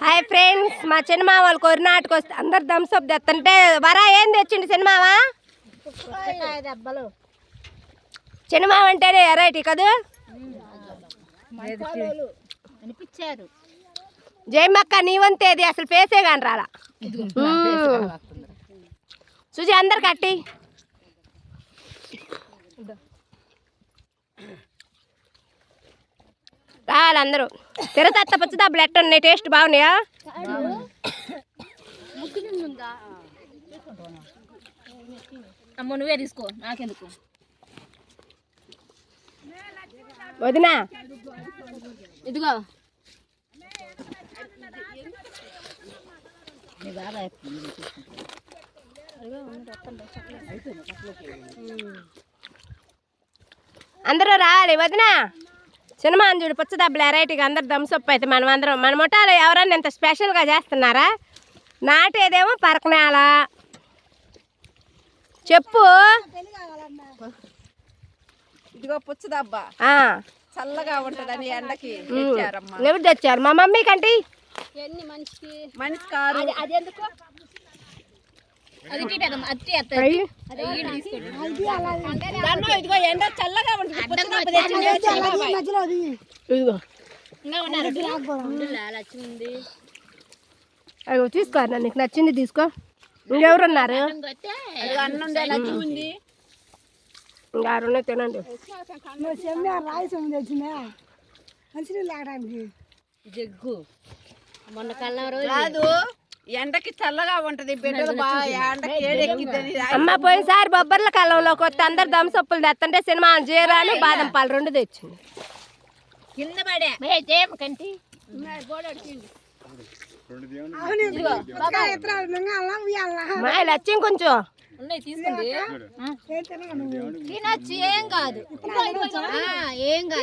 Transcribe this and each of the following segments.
Hi friends మా చిన్నమా వాళ్ళు కొరినాటకు వస్తే అందరు థమ్స్అప్ తెస్తుంటే వరా ఏం తెచ్చిండు సినిమావా చిన్నమావ అంటేనే ఎరైటీ కదా? జయమ్మక్క నీ వంతేది అసలు ఫేసే కాని రాలా. సుజి అందరు కట్టి. రావాలి అందరూ తిరతత్త పచ్చి డబ్బులు ఎట్ట ఉన్నాయి టేస్ట్ బాగున్నాయా? అమ్మ నువ్వే తీసుకో నాకెందుకు? వదినా. ఇదిగో. అందరూ రావాలి వదినా. సినిమా చూడు పుచ్చ వెరైటీగా అందరు థమ్స్అప్ అయితే మనం అందరం మన ముఠాలో ఎవరన్నా ఇంత స్పెషల్గా చేస్తున్నారా? నాటేదేమో పరకనేల. చెప్పు. ఇదిగో పుచ్చదబ్బ చల్లగా ఉంటదని ఎండకి ఎవరు తెచ్చారు? మా మమ్మీ కంటి? ఎన్ని మనిషికి? ఇదిగో ఎండ చల్లగా ఉంటుంది పుచ్చదబ్బ తెచ్చింది ఇదిగో. ఇంకా ఉన్నారు. ఉండులే, లక్ష్మి ఉంది. అయ్యో తీసుకో నీకు నచ్చింది తీసుకో. లచ్చి ఉంది ఇంకా రెండు తినండి. జగ్గు. మొన్న కల్లా రోజు. కాదు ఎండకి చల్లగా ఉంటది బిడ్డలు అమ్మ పోయినసారి బొబ్బర్ల కాలంలోకి వస్తే అందరు దమ్సప్పులు తెస్తుంటే సినిమా జీరాను బాదం పాలు రెండు తెచ్చింది. కింద పడే. కంటి. మా లచ్చి కొంచెం. ఉన్నాయి తీసుకుంది తినొచ్చు ఏం కాదు. ఆ, ఏం కాదు.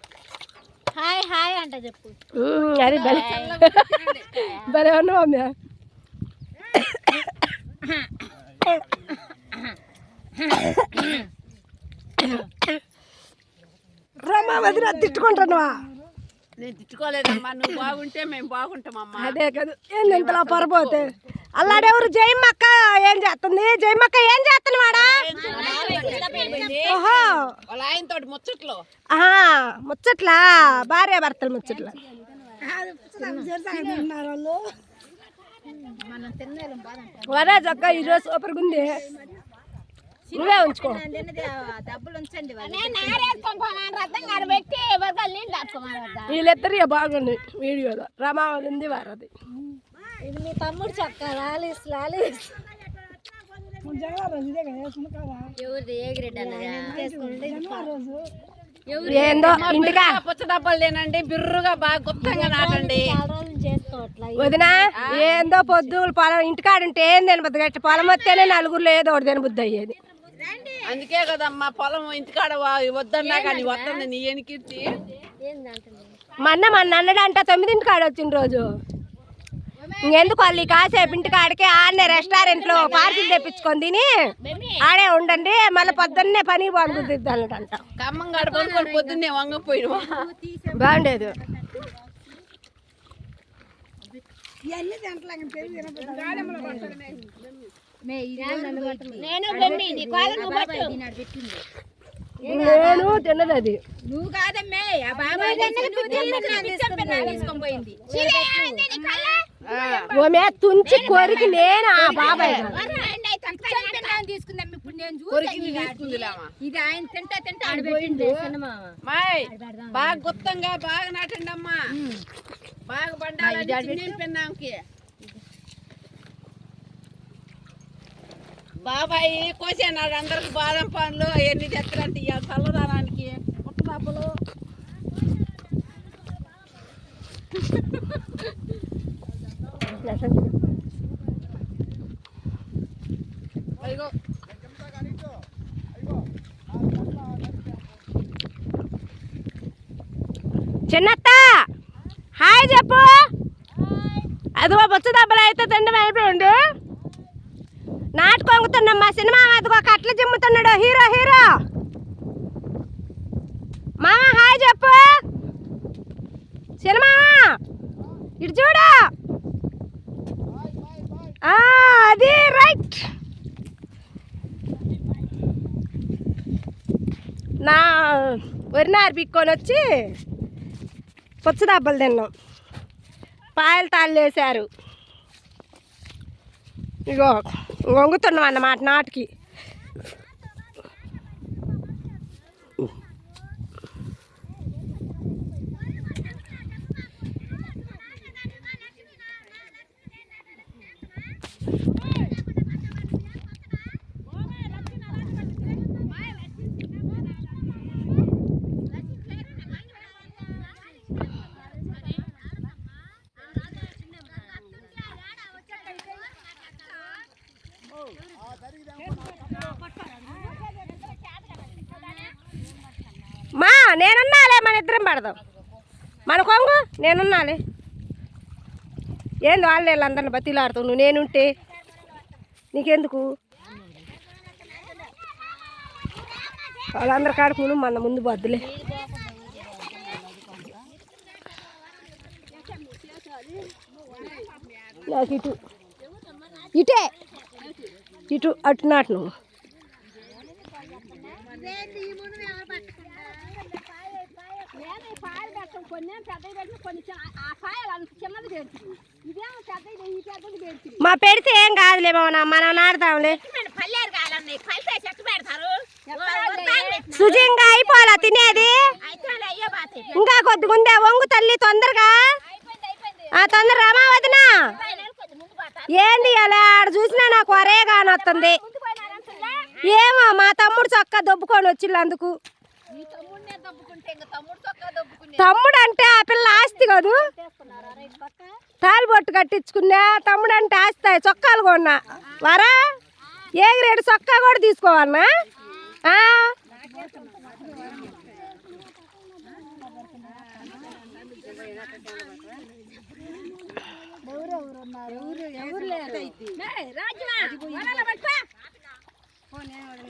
హాయ్ హాయ్ అంట చెప్పు. అది భలే. భలే ఉన్నావు అమ్మ. రమ్మా వదిన తిట్టుకుంటున్నావా? నేను తిట్టుకోలేదమ్మా నువ్వు బాగుంటే మేము బాగుంటామమ్మా. అదే కదా ఏంది ఇంతలా పొరపోతే అల్లాడెవరు జయమ్మక్క ఏం చేస్తుంది? జయమ్మక్క ఏం చేస్తుంది వాడా ఓహో. ముచ్చట్లు. ఆహా ముచ్చట్లా? భార్య భర్తలు ముచ్చట్లా? వరా ఈరోజు సూపర్ ఉంది. నువ్వే ఉంచుకో. వీళ్ళిద్దరు బాగుంది వీడియోలో. రమావతి ఉంది వారది. ఇది మీ తమ్ముడు చక్క లాలిస్ లాలిస్ ఏందో ఇంటికా? పుచ్చ డబ్బాలు లేనండి బిర్రుగా బాగా గుప్తంగా నాటండి. వదినా ఏందో పొద్దులు పొలం ఇంటికాడుంటే ఏం తినబుద్ది? గట్టి పొలం వస్తేనే నలుగురిలో ఏదో ఒకటి తినబుద్ది అయ్యేది. అందుకే కదమ్మా పొలం ఇంటికాడ వద్దన్నా కానీ వస్తుంది నీ ఎనికిర్తి మొన్న మొన్న అన్నడంట తొమ్మిదింటి కాడ వచ్చిన రోజు. ఇంకెందుకు వాళ్ళు ఈ కాసేపు ఇంటికాడికి ఆడనే రెస్టారెంట్లో పార్సిల్ తెప్పించుకొని తిని ఆడే ఉండండి మళ్ళీ పొద్దున్నే పని ఖమ్మం పనుకొని పొద్దున్నే వంగపోయినవా బాగుండేది. నేను బెమ్మి నేను తిన్నది అది. నువ్వు కాదమ్మే ఆ బాబాయ్ తీసుకొని పోయింది. ఓమే తుంచి కొరికి నేను ఆ బాబాయ్ తీసుకుందాం ఇప్పుడు నేను కొరికింది చూసాను తీసుకుందిలేమా? ఇది ఆయన తింటా తింటా ఆడ పెట్టిండు మాయ్ బాగా గుప్తంగా బాగా నాటండి అమ్మా బాగా పండాలని బాబాయ్ కోసేనాడు అందరికి బాదం పండ్లు అవన్నీ తెత్తరంటే ఇవాళ చల్లదానానికి పుట్ట డబ్బులు అయ్యో. చిన్నత్త హాయ్ చెప్పు. అదిగో బొచ్చ దెబ్బలు అయితే తిండం అయిపోయింది నాటు కొంగుతున్నాం మా సినిమా అదిగో కట్ల జిమ్ముతున్నాడు. Hero hero. మామ హాయ్ చెప్పు. సినిమా? ఇటు చూడు. అది రైట్. నా వరినారు పిక్కొని వచ్చి పుచ్చదబ్బలు తిన్నాం. పాయలు తాళ్ళు వేశారు. ఇగో. వంగుతున్నాం అన్నమాట నాటుకి మా నేనున్నాలే మన ఇద్దరం పడదాం. మన కొంగు నేనున్నాలే. ఏంది వాళ్ళు వీళ్ళందరిని బతిలాడుతావు నువ్వు నేనుంటే నీకెందుకు? వాళ్ళందరి కాడుకు నువ్వు మన ముందు బద్దులే నాకు ఇటు. ఇటే. ఇటు అటు నాటు నువ్వు. మా పెడితే ఏం కాదులే బావన మనం నాడతాంలే పల్లెరు కావాలన్నాయి పల్లె చెట్టు పెడతారు సుజంగా అయిపోలా తినేది? ఇంకా కొద్దిగా ఉందే వంగు తల్లి తొందరగా. ఆ తొందర రామా వదినా. ఏంది అలా ఆడ చూసినా నాకు ఒరే కానొస్తుంది ఏమో మా తమ్ముడు చొక్కా దొబ్బుకొని వచ్చిళ్ళందుకు తమ్ముడు అంటే ఆ పిల్ల ఆస్తి కాదు? తాలి బొట్టు కట్టించుకున్నా తమ్ముడు అంటే ఆస్తి చొక్కాలు కొన్నా. వరా? ఏ గ్రేడ్ చొక్కా కూడా తీసుకోవాలన్నా ఎవరు ఎవరు లేదు